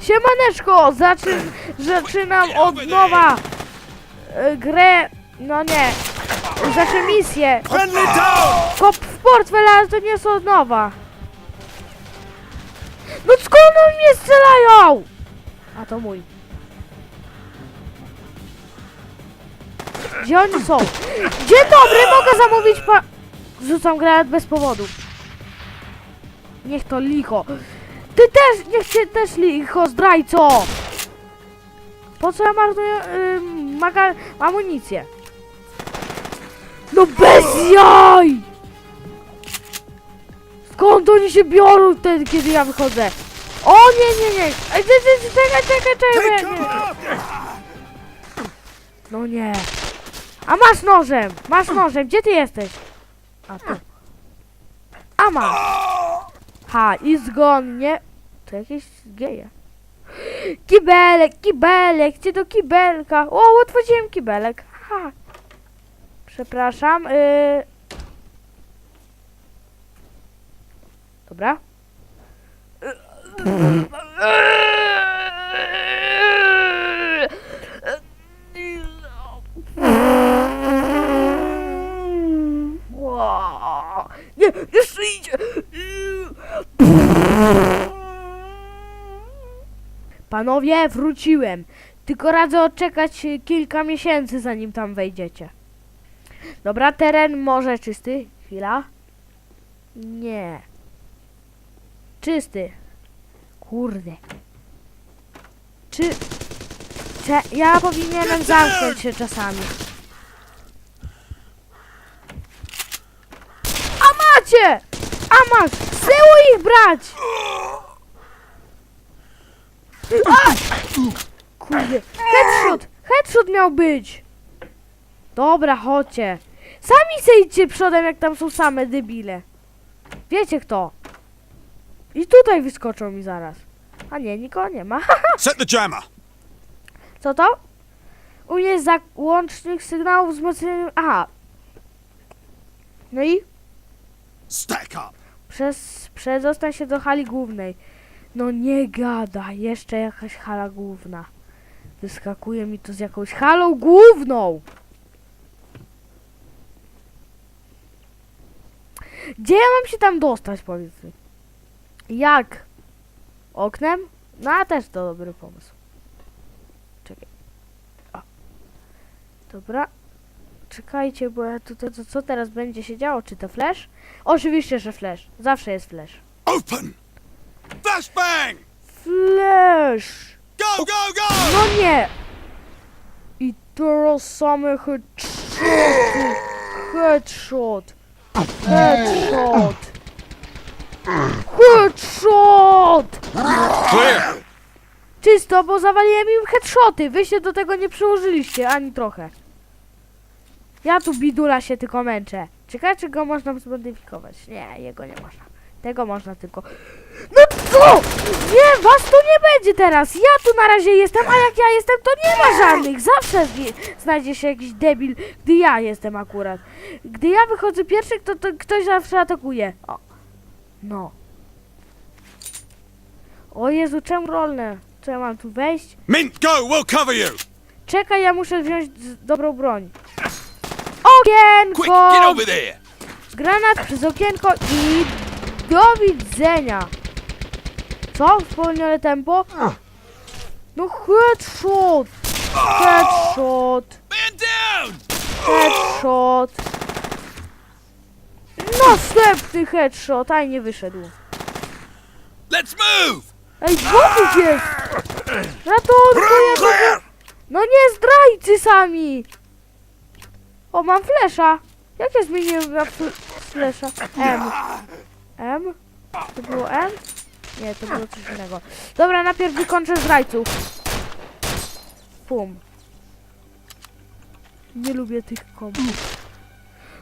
Siemaneczko! Zaczy, zaczynam od nowa e, grę, no nie, znaczy misję. Kop w portfel, ale to nie są od nowa. No skąd oni mnie strzelają? A to mój. Gdzie oni są? Dzień dobry, mogę zamówić pa... Rzucam granat bez powodu. Niech to licho. Ty też, niech cię też licho, zdrajco! Po co ja marnuję yy, maga... amunicję? No bez jaj! Skąd oni się biorą wtedy, kiedy ja wychodzę? O nie, nie, nie! Ej, ty, ty, ty, czekaj, czekaj, czekaj! Nie. No nie. A masz nożem! Masz nożem, gdzie ty jesteś? A tu. A masz! Ha, i zgonnie. To jakieś geje. Kibelek, kibelek, gdzie do kibelka? O, otworzyłem kibelek. Ha. Przepraszam. Y... Dobra. Ła. Nie, jeszcze idzie. Panowie, wróciłem. Tylko radzę odczekać y, kilka miesięcy, zanim tam wejdziecie. Dobra, teren może czysty. Chwila. Nie. Czysty. Kurde. Czy... Cze ja powinienem zamknąć się czasami. A macie! A masz! Tyłu ich brać! A! Kurde. Headshot! Headshot miał być! Dobra, chodźcie. Sami zejdźcie przodem, jak tam są same debile. Wiecie kto? I tutaj wyskoczą mi zaraz. A nie, nikogo nie ma. Set the jammer! Co to? U mnie jest załącznik sygnałów wzmocnienia... Aha. No i? Stack up! Przez, przedostań się do hali głównej. No nie gada, jeszcze jakaś hala główna. Wyskakuje mi to z jakąś halą główną. Gdzie ja mam się tam dostać, powiedz mi? Jak? Oknem? No, a też to dobry pomysł. Czekaj. O. Dobra. Czekajcie, bo ja tutaj, co, co teraz będzie się działo? Czy to flash? Oczywiście, że flash. Zawsze jest flash. Open! Flashbang! Flash! Go, go, go! No nie! I teraz same headshoty. Headshot. Headshot. Headshot! Clear! Czysto, bo zawaliłem im headshoty. Wy się do tego nie przyłożyliście, ani trochę. Ja tu bidula się tylko męczę. Ciekawe, czy go można zmodyfikować. Nie, jego nie można. Tego można tylko... Co? Nie, was tu nie będzie teraz. Ja tu na razie jestem, a jak ja jestem, to nie ma żadnych. Zawsze znajdzie się jakiś debil, gdy ja jestem akurat. Gdy ja wychodzę pierwszy, to, to ktoś zawsze atakuje. O. No. O Jezu, czemu rolne? Co ja mam tu wejść? Mint, go! We'll cover you! Czekaj, ja muszę wziąć dobrą broń. Quick, get Okienko! over there! Granat przez okienko i do widzenia. Co? Wspomniane tempo? No headshot! Headshot! Man down! Headshot! Następny headshot! Aj, nie wyszedł. Let's move! Ej, dwóch jest! Ratunku, jego... No nie zdrajcy sami! O, mam flesza. Jak ja zmieniłem na fl- flesza? M. M? To było M? Nie, to było coś innego. Dobra, najpierw wykończę zdrajców. Pum. Nie lubię tych kombów.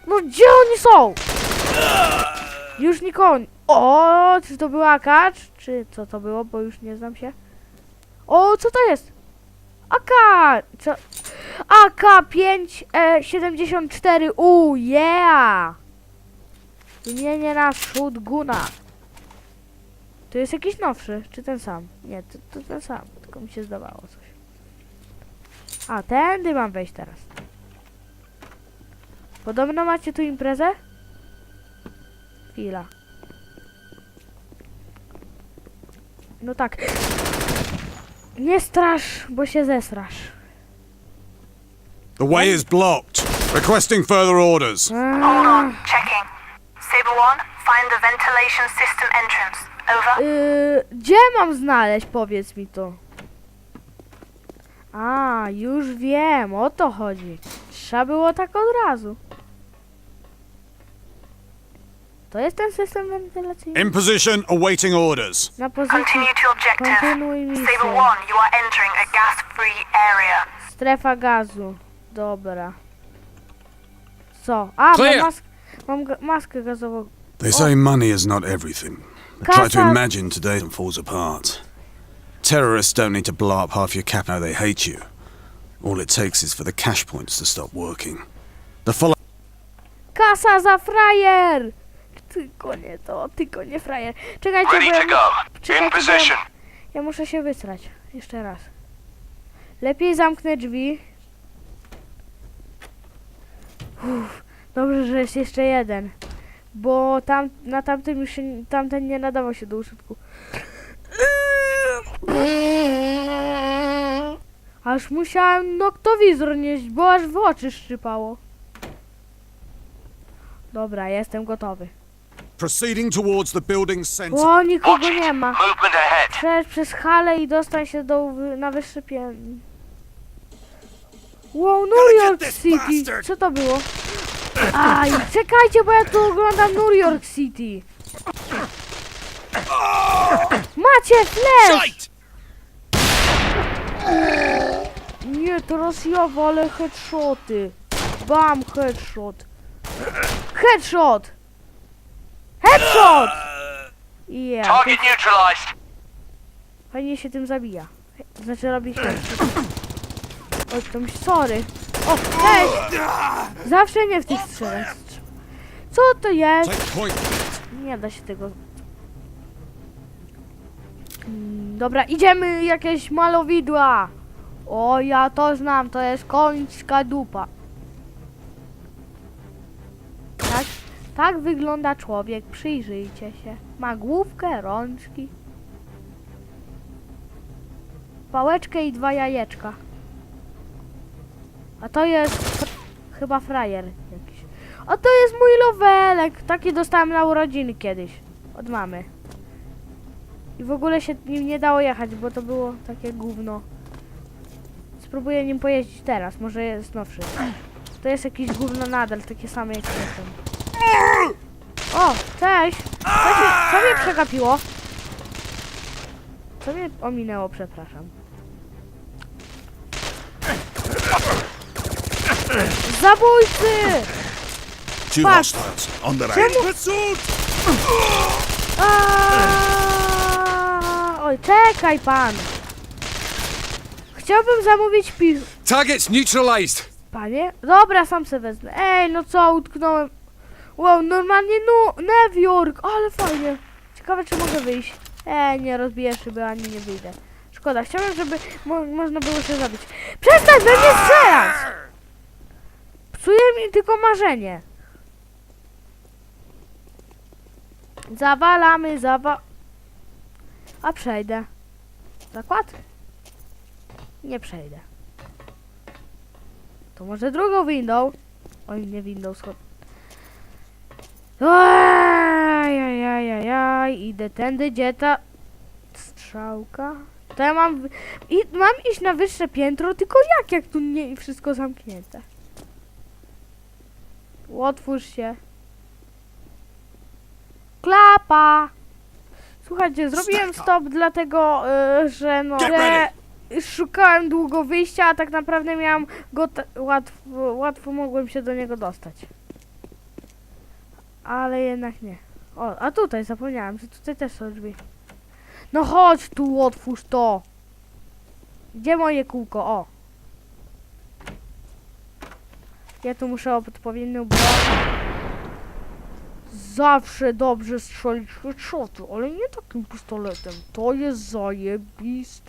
No gdzie oni są? Już nikogo. O, czy to był akacz? Czy co to było, bo już nie znam się. O, co to jest? AK! Co? AK-574 U, yeah! Wymienię na shotguna. To jest jakiś nowszy, czy ten sam? Nie, to, to ten sam, tylko mi się zdawało coś. A, tędy mam wejść teraz. Podobno macie tu imprezę? Chwila. No tak. Nie strasz, bo się zesrasz. The way is blocked. Requesting further orders. Hold on, checking. Saber 1, find the ventilation system entrance. Yy, gdzie mam znaleźć? Powiedz mi to. A, już wiem, o to chodzi. Trzeba było tak od razu. To jest ten system wentylacyjny? In position, awaiting orders. Na pozycji Continue to objective. kontynuuj Saber misję. 1, you are entering a gas-free area. Strefa gazu. Dobra. Co? A, mam, Clear. mask mam ga maskę gazową. They say money is not everything. I try to Kasa- imagine today and falls apart. Terrorists don't need to blow up half your cap now they hate you. All it takes is for the cash points to stop working. The follow Kasa za frajer! Tylko nie to, tylko nie frajer. Czekajcie, bo ja, czekajcie, bo ja, ja muszę się wysrać. Jeszcze raz. Lepiej zamknę drzwi. Uff, dobrze, że jest jeszcze jeden. Bo tam, na tamtym już się, tamten nie nadawał się do użytku. Aż musiałem noktowizor nieść, bo aż w oczy szczypało. Dobra, jestem gotowy. proceeding towards the building's center. O, nikogo nie ma. Przejdź przez halę i dostań się do, na wyższy piętro. Wow, New York City! Co to było? Aj, czekajcie, bo ja tu oglądam New York City. Macie flash! Nie, teraz ja walę headshoty. Bam, headshot. Headshot! Headshot! Yeah. Target neutralized. Fajnie się tym zabija. Znaczy robi się. Oj, to mi sorry. O, hej! Zawsze nie w tych strzelach. Co to jest? Nie da się tego. Dobra, idziemy jakieś malowidła. O, ja to znam, to jest końska dupa. Tak, tak wygląda człowiek, przyjrzyjcie się. Ma główkę, rączki. Pałeczkę i dwa jajeczka. A to jest chyba frajer jakiś. A to jest mój lowelek. Taki dostałem na urodziny kiedyś. Od mamy. I w ogóle się nim nie dało jechać, bo to było takie gówno. Spróbuję nim pojeździć teraz, może jest nowszy. To jest jakiś gówno nadal, takie same jak ten. O, cześć! Co, się, co mnie przegapiło? Co mnie ominęło, przepraszam. Zabójcy! Two Patrz. hostiles on the Czemu- Pursuit! Aaaa! Oj, czekaj pan! Chciałbym zamówić piwo. Targets neutralized. Panie? Dobra, sam se wezmę. Ej, no co, utknąłem. Wow, normalnie no, New York, ale fajnie. Ciekawe, czy mogę wyjść. Ej, nie rozbiję szyby, ani nie wyjdę. Szkoda, chciałem, żeby mo można było się zabić. Przestań we mnie strzelać! Psuje mi tylko marzenie. Zawalamy, zawa... A przejdę. Zakład? Nie przejdę. To może drugą windą? Oj, nie windą, schod. Ajajajajaj, idę tędy, gdzie ta strzałka? To ja mam, i, mam iść na wyższe piętro, tylko jak, jak tu nie wszystko zamknięte? Otwórz się. Klapa! Słuchajcie, zrobiłem stop dlatego, y, że no, że szukałem długo wyjścia, a tak naprawdę miałam go łatwo, łatwo mogłem się do niego dostać. Ale jednak nie. O, a tutaj zapomniałem, że tutaj też są drzwi. No chodź tu, otwórz to. Gdzie moje kółko? O. Ja tu muszę odpowiednią broń. zawsze dobrze strzelić headshoty, ale nie takim pistoletem. To jest zajebiste.